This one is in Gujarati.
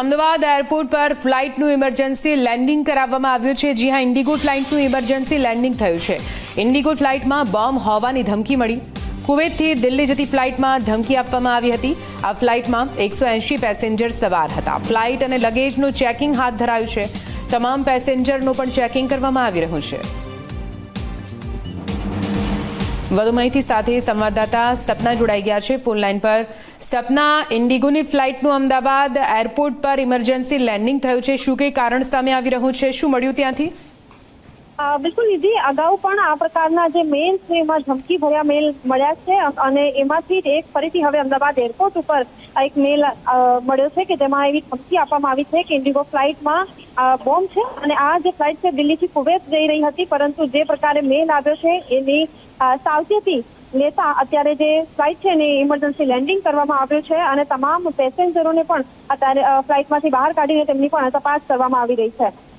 અમદાવાદ એરપોર્ટ પર ફ્લાઇટનું ઇમરજન્સી લેન્ડિંગ કરાવવામાં આવ્યું છે. જી હા, ઇન્ડિગો ફ્લાઇટનું ઇમરજન્સી લેન્ડિંગ થયું છે. ઇન્ડિગો ફ્લાઇટમાં બોમ્બ હોવાની ધમકી મળી. કુવૈતથી દિલ્હી જતી ફ્લાઇટમાં ધમકી આપવામાં આવી હતી. આ ફ્લાઇટમાં એકસો એંશી પેસેન્જર સવાર હતા. ફ્લાઇટ અને લગેજનું ચેકિંગ હાથ ધરાયું છે. તમામ પેસેન્જરનું પણ ચેકિંગ કરવામાં આવી રહ્યું છે. વધુ માહિતી સાથે સંવાદદાતા સપના જોડાઈ ગયા છે ફોન લાઈન પર. સપના, ઇન્ડિગોની ફ્લાઇટનું અમદાવાદ એરપોર્ટ પર ઇમરજન્સી લેન્ડિંગ થયું છે. શું કંઈ કારણ સામે આવી રહ્યું છે? શું મળ્યું ત્યાંથી? બિલકુલ નિધિ, અગાઉ પણ આ પ્રકારના જે મેલ છે એમાં ધમકી ભર્યા મેલ મળ્યા છે અને એમાંથી એક ફરીથી હવે અમદાવાદ એરપોર્ટ ઉપર એક મેલ મળ્યો છે કે જેમાં એવી ધમકી આપવામાં આવી છે કે ઇન્ડિગો ફ્લાઇટમાં અ, બોમ્બ છે અને આ જે ફ્લાઇટ છે દિલ્હીથી કુવૈત જઈ રહી હતી પરંતુ જે પ્રકારે મેલ આવ્યો છે એની સાવચેતી લેતા અત્યારે જે ફ્લાઇટ છે એની ઇમરજન્સી લેન્ડિંગ કરવામાં આવ્યું છે અને તમામ પેસેન્જરોને પણ અત્યારે ફ્લાઇટમાંથી બહાર કાઢીને તેમની પણ તપાસ કરવામાં આવી રહી છે.